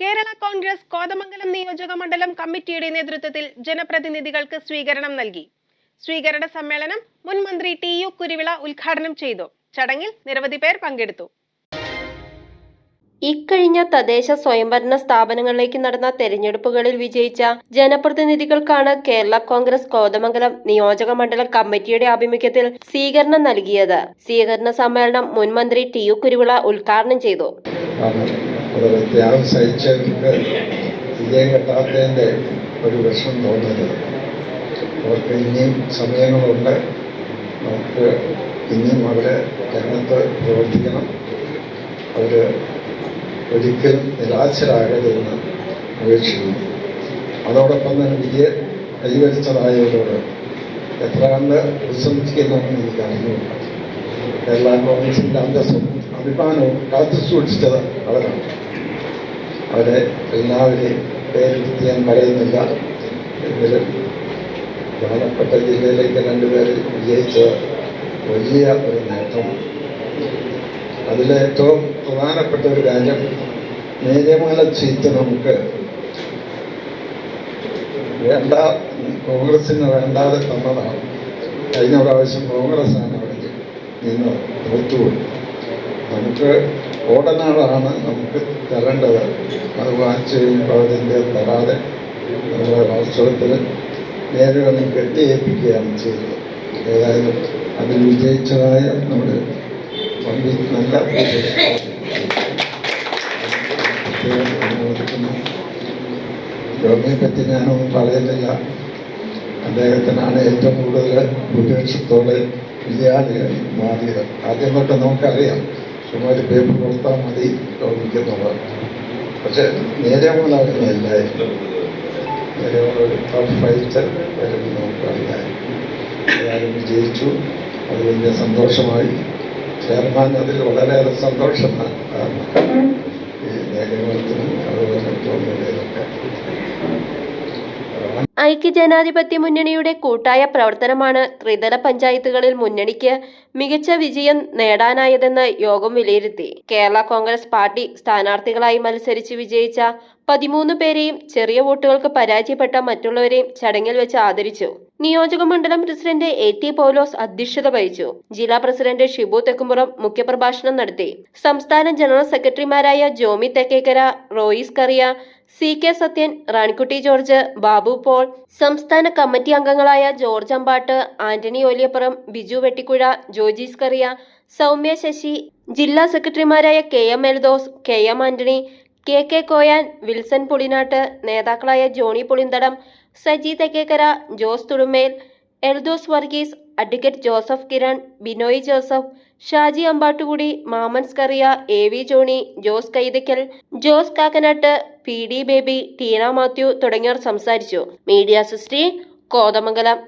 കേരള കോൺഗ്രസ് കോതമംഗലം നിയോജക മണ്ഡലം കമ്മിറ്റിയുടെ നേതൃത്വത്തിൽ ജനപ്രതിനിധികൾക്ക് സ്വീകരണം നൽകി. സ്വീകരണ സമ്മേളനം മുൻ മന്ത്രി ടി യു കുരുവിള ഉദ്ഘാടനം ചെയ്തു. ചടങ്ങിൽ നിരവധി പേർ പങ്കെടുത്തു. ഇക്കഴിഞ്ഞ തദ്ദേശ സ്വയംഭരണ സ്ഥാപനങ്ങളിലേക്ക് നടന്ന തെരഞ്ഞെടുപ്പുകളിൽ വിജയിച്ച ജനപ്രതിനിധികൾക്കാണ് കേരള കോൺഗ്രസ് കോതമംഗലം നിയോജക മണ്ഡലം കമ്മിറ്റിയുടെ ആഭിമുഖ്യത്തിൽ സ്വീകരണം നൽകിയത്. സ്വീകരണ സമ്മേളനം മുൻ മന്ത്രി ടി യു കുരുവിള ഉദ്ഘാടനം ചെയ്തു. വളരെ ത്യാഗം സഹിച്ചവർക്ക് വിജയം കിട്ടാത്തതിന്റെ ഒരു വിഷമം തോന്നരുത് അവർക്ക് ഇനിയും സമയങ്ങളുണ്ട്. നമുക്ക് ഇനിയും അവരെ രംഗത്ത് പ്രവർത്തിക്കണം. അവർ ഒരിക്കലും നിരാശരാകരുതെന്ന് അപേക്ഷിക്കുന്നു. അതോടൊപ്പം തന്നെ വിജയം കൈവരിച്ചതായവരോട് എത്ര കണ്ട് വിശ്രമിക്കുന്നുവെന്ന് എനിക്ക് അറിഞ്ഞുകൂടാ. കേരള കോൺഗ്രസിന്റെ അന്തസ്സും അഭിമാനവും കാത്തു സൂക്ഷിച്ചത് അവരാണ്. അവരെ എല്ലാവരെയും പേരെടുത്ത് ഞാൻ പറയുന്നില്ല. എങ്കിലും പ്രധാനപ്പെട്ട ജില്ലയിലേക്ക് രണ്ടുപേര് വിജയിച്ചത് വലിയ ഒരു നേട്ടമാണ്. അതിലെ ഏറ്റവും പ്രധാനപ്പെട്ട ഒരു കാര്യം നേര്യമല ചീത്ത നമുക്ക് വേണ്ട കോൺഗ്രസിന് വേണ്ടാതെ തന്നതാണ്. കഴിഞ്ഞ പ്രാവശ്യം കോൺഗ്രസ്സാണ് അവിടെ നിന്ന് തോറ്റുപോയി നമുക്ക് ഓടനാടാണ് നമുക്ക് തരേണ്ടത്. അത് വാങ്ങിച്ച് കഴിയുമ്പോൾ അതിന്റെ തരാതെ നമ്മുടെ വാസ്തവത്തിൽ നേരെ വന്ന് കെട്ടിയേൽപ്പിക്കുകയാണ് ചെയ്തത് ഏതായാലും അതിൽ വിജയിച്ചതായ നമ്മുടെ വണ്ടി നല്ല ഗവൺമെന്റിനെ പറ്റി ഞാനൊന്നും പറയുന്നില്ല അദ്ദേഹത്തിനാണ് ഏറ്റവും കൂടുതൽ ഭൂരിപക്ഷത്തോടെ വിജയാളിയായി മാറിയത്. ആദ്യം തൊട്ട് നമുക്കറിയാം ചുമ്മാ ഒരു പേപ്പർ കൊടുത്താൽ മതി തോന്നിക്കുന്നുള്ളത് പക്ഷെ നേരെ ഒരു ടഫ് ഫൈറ്റ് വരും നമുക്കറിയാം ഏതായാലും വിജയിച്ചു. അത് വലിയ സന്തോഷമായി. ചെയർമാൻ അതിൽ വളരെയേറെ സന്തോഷമാണ്. കാരണം ഈ നേരങ്ങളത്തിനും അതുപോലെ തോന്നുന്നതിലൊക്കെ ഐക്യജനാധിപത്യ മുന്നണിയുടെ കൂട്ടായ പ്രവർത്തനമാണ് ത്രിതല പഞ്ചായത്തുകളിൽ മുന്നണിക്ക് മികച്ച വിജയം നേടാനായതെന്ന് യോഗം വിലയിരുത്തി. കേരള കോൺഗ്രസ് പാർട്ടി സ്ഥാനാർത്ഥികളായി മത്സരിച്ച് വിജയിച്ച പതിമൂന്ന് പേരെയും ചെറിയ വോട്ടുകൾക്ക് പരാജയപ്പെട്ട മറ്റുള്ളവരെയും ചടങ്ങിൽ വെച്ച് ആദരിച്ചു. നിയോജക മണ്ഡലം പ്രസിഡന്റ് എ ടി പൗലോസ് അധ്യക്ഷത വഹിച്ചു. ജില്ലാ പ്രസിഡന്റ് ഷിബു തെക്കുംപുറം മുഖ്യപ്രഭാഷണം നടത്തി. സംസ്ഥാന ജനറൽ സെക്രട്ടറിമാരായ Jomy Thekkekara Royce Kariya C K Sathyan Ranikutty George Babu Paul സംസ്ഥാന കമ്മിറ്റി അംഗങ്ങളായ ജോർജ് അമ്പാട്ട് ആന്റണി ഓലിയപ്പുറം ബിജു വെട്ടിക്കുഴ ജോജീസ് കറിയ സൗമ്യ ശശി ജില്ലാ സെക്രട്ടറിമാരായ K M Eldhose K M Antony K K Koyan Wilson Pulinattu നേതാക്കളായ Johnny Pulinthadam Saji Thekkekara Jose Thudumel Eldhose Varghese advocate Joseph Kiran Binoy Joseph Shaji Ambattukudy Mammen Scaria A V Johnny Jose Kaithakkal Jose Kakkanatt P D Baby Tina Mathew തുടങ്ങിയവർ സംസാരിച്ചു. Media city Kothamangalam.